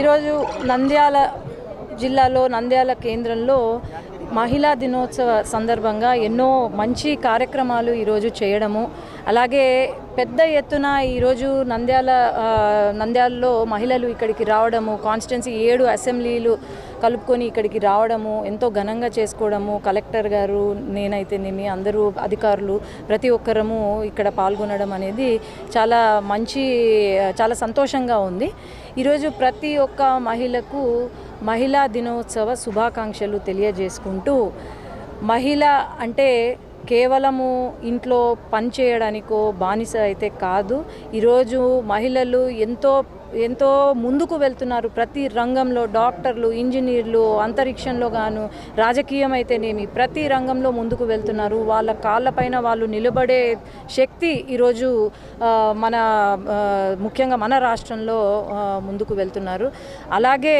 ఈరోజు నంద్యాల జిల్లాలో నంద్యాల కేంద్రంలో మహిళా దినోత్సవ సందర్భంగా ఎన్నో మంచి కార్యక్రమాలు ఈరోజు చేయడము. అలాగే పెద్ద ఎత్తున ఈరోజు నంద్యాల నంద్యాలలో మహిళలు ఇక్కడికి రావడము కాన్స్టిట్యున్సీ ఏడు అసెంబ్లీలు కలుపుకొని ఇక్కడికి రావడము ఎంతో ఘనంగా చేసుకోవడము. కలెక్టర్ గారు నేనైతేనేమి అందరూ అధికారులు ప్రతి ఒక్కరము ఇక్కడ పాల్గొనడం అనేది చాలా మంచి చాలా సంతోషంగా ఉంది. ఈరోజు ప్రతి ఒక్క మహిళకు మహిళా దినోత్సవ శుభాకాంక్షలు తెలియజేసుకుంటూ మహిళ అంటే కేవలము ఇంట్లో పని చేయడానికో బానిస అయితే కాదు. ఈరోజు మహిళలు ఎంతో ఎంతో ముందుకు వెళ్తున్నారు. ప్రతి రంగంలో డాక్టర్లు ఇంజనీర్లు అంతరిక్షంలో గాను రాజకీయం అయితేనేమి ప్రతి రంగంలో ముందుకు వెళ్తున్నారు. వాళ్ళ కాళ్ళపైన వాళ్ళు నిలబడే శక్తి ఈరోజు మన ముఖ్యంగా మన రాష్ట్రంలో ముందుకు వెళ్తున్నారు. అలాగే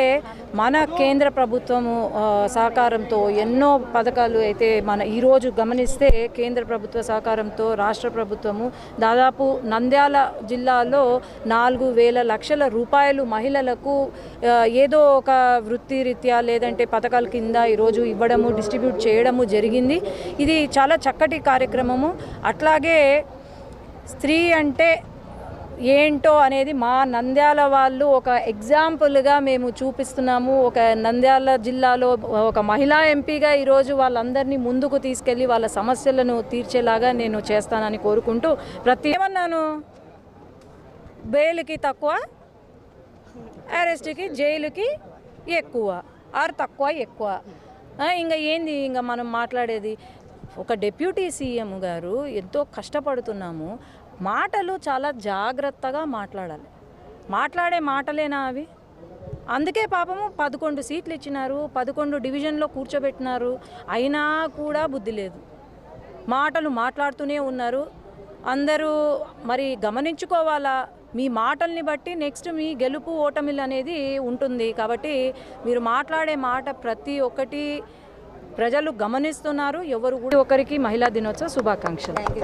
మన కేంద్ర ప్రభుత్వము సహకారంతో ఎన్నో పథకాలు అయితే మన ఈరోజు గమనిస్తే కేంద్ర ప్రభుత్వ సహకారంతో రాష్ట్ర ప్రభుత్వము దాదాపు నంద్యాల జిల్లాలో నాలుగు వేల లక్షల రూపాయలు మహిళలకు ఏదో ఒక వృత్తి రీత్యా లేదంటే పథకాల కింద ఈరోజు ఇవ్వడము డిస్ట్రిబ్యూట్ చేయడము జరిగింది. ఇది చాలా చక్కటి కార్యక్రమము. అట్లాగే స్త్రీ అంటే ఏంటో అనేది మా నంద్యాల వాళ్ళు ఒక ఎగ్జాంపుల్గా మేము చూపిస్తున్నాము. ఒక నంద్యాల జిల్లాలో ఒక మహిళా ఎంపీగా ఈరోజు వాళ్ళందరినీ ముందుకు తీసుకెళ్ళి వాళ్ళ సమస్యలను తీర్చేలాగా నేను చేస్తానని కోరుకుంటూ ప్రతి ఏమన్నాను? బెయిల్కి తక్కువ? అరెస్ట్కి జైలుకి ఎక్కువ. ఆర్ తక్కువ ఎక్కువ. ఇంకా ఏంది? ఇంకా మనం మాట్లాడేది ఒక డెప్యూటీ సీఎం గారు ఎంతో కష్టపడుతున్నాము. మాటలు చాలా జాగ్రత్తగా మాట్లాడాలి. మాట్లాడే మాటలేనా అవి? అందుకే పాపము పదకొండు సీట్లు ఇచ్చినారు పదకొండు డివిజన్లో కూర్చోబెట్టినారు. అయినా కూడా బుద్ధి లేదు. మాటలు మాట్లాడుతూనే ఉన్నారు. అందరూ మరి గమనించుకోవాలా? మీ మాటల్ని బట్టి నెక్స్ట్ మీ గెలుపు ఓటమిలు అనేది ఉంటుంది. కాబట్టి మీరు మాట్లాడే మాట ప్రతి ఒక్కటి ప్రజలు గమనిస్తున్నారు. ఎవరు కూడా ఒకరికి మహిళా దినోత్సవ శుభాకాంక్షలు.